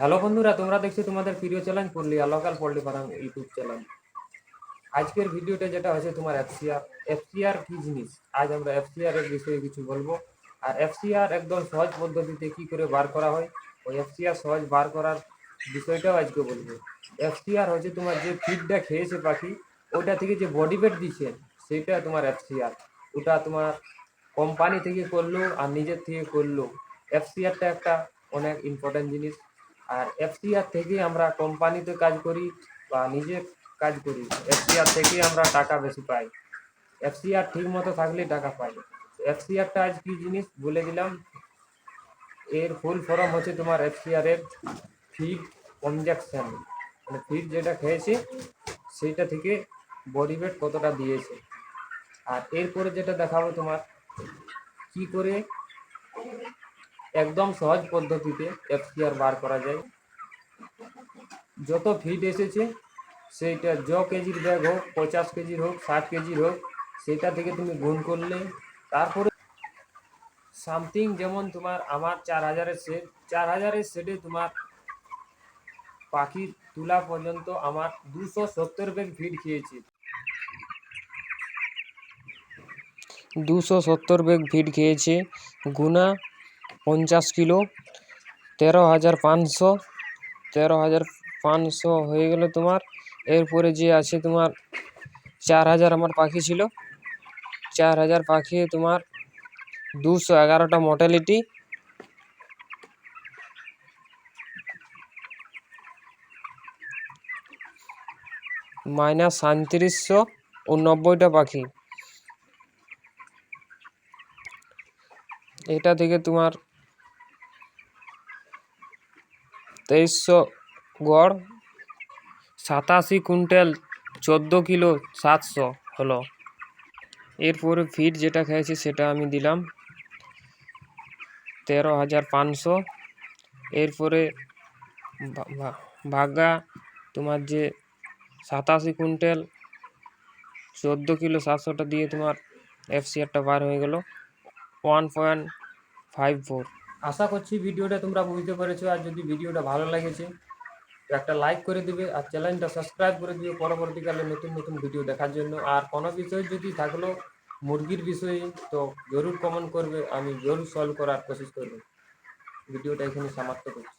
Hello বন্ধুরা, তোমরা দেখছ তোমাদের প্রিয় challenge Purulia local poultry farm YouTube channel আজকের ভিডিওটা যেটা হচ্ছে তোমার এফসিআর এফসিআর কি জিনিস? আজ আমরা এফসিআর এর বিষয়ে কিছু বলব। আর এফসিআর একদম সহজ পদ্ধতিতে কি করে বার করা হয়? ওই এফসিআর সহজ বার করার বিষয়টাও আজকে বলব। এফসিআর হচ্ছে তোমার যে ফিডটা খেয়েছে পাখি, ওটা থেকে যে বডি ওয়েট দিচ্ছে, সেটা তোমার এফসিআর ওটা তোমার কোম্পানি থেকে করল আর নিজের থেকে করল। এফসিআরটা একটা অনেক ইম্পর্টেন্ট জিনিস। আর এফসিআর থেকে আমরা কোম্পানিতে কাজ করি বা নিজে কাজ করি। এফসিআর থেকে আমরা টাকা বেশি পাই। এফসিআর ঠিক মতো থাকলে টাকা পাই। এফসিআরটা আজ কি জিনিস? বলে দিলাম। এর ফুল ফর্ম হচ্ছে তোমার এফসিআর এর ফিড কনজাকশন মানে ফিড যেটা খেয়েছে, সেইটা থেকে বডি ওয়েট কতটা দিয়েছে। আর এরপরে যেটা দেখাবো তোমার, কি করে একদম সহজ পদ্ধতিতে এফসিআর বার করা যায়। যত ফিড এসেছে, সেইটা য কেজির ব্যাগ হোক পঞ্চাশ কেজির হোক, ষাট কেজির হোক, সেটা থেকে তুমি গুণ করলে, তারপরে সামথিং যেমন তোমার আমার চার হাজারের সেট চার হাজারের সেটে তোমার পাখি তুলা পর্যন্ত আমার দুশো সত্তর ব্যাগ ফিড খেয়েছে। দুশো সত্তর ব্যাগ ফিড খেয়েছে। গুনা পঞ্চাশ কিলো, তেরো হাজার পাঁচশো, তেরো হাজার পাঁচশো হয়ে গেল তোমার। এরপরে যে আছে তোমার চার হাজার আমার পাখি ছিল। চার হাজার পাখি তোমার দুশো এগারোটা মর্টালিটি মাইনাস সাঁত্রিশশো উনব্বইটা পাখি। এটা থেকে তোমার তেইশশো গড়, সাতাশি কুইন্টাল, চোদ্দ কিলো, সাতশো হলো। এরপরে ফিড যেটা খেয়েছি সেটা আমি দিলাম তেরো হাজার পাঁচশো। এরপরে ভাগা তোমার যে সাতাশি কুইন্টাল, চোদ্দ কিলো, সাতশোটা দিয়ে তোমার এফসিআরটা বার হয়ে গেল। One point five four. আশা করছি ভিডিওটা তোমরা বুঝতে পেরেছ, আর যদি ভিডিওটা ভালো লেগেছে, একটা লাইক করে দিবে, আর চ্যানেলটা সাবস্ক্রাইব করে দিবে পরবর্তীকালে নতুন নতুন ভিডিও দেখার জন্য। আর কোনো বিষয় যদি থাকল মুরগির বিষয়ে, তো জরুর কমেন্ট করবে, আমি জরুর সলভ করার কোশিশ করব। ভিডিওটা এখানে সমাপ্ত করছি।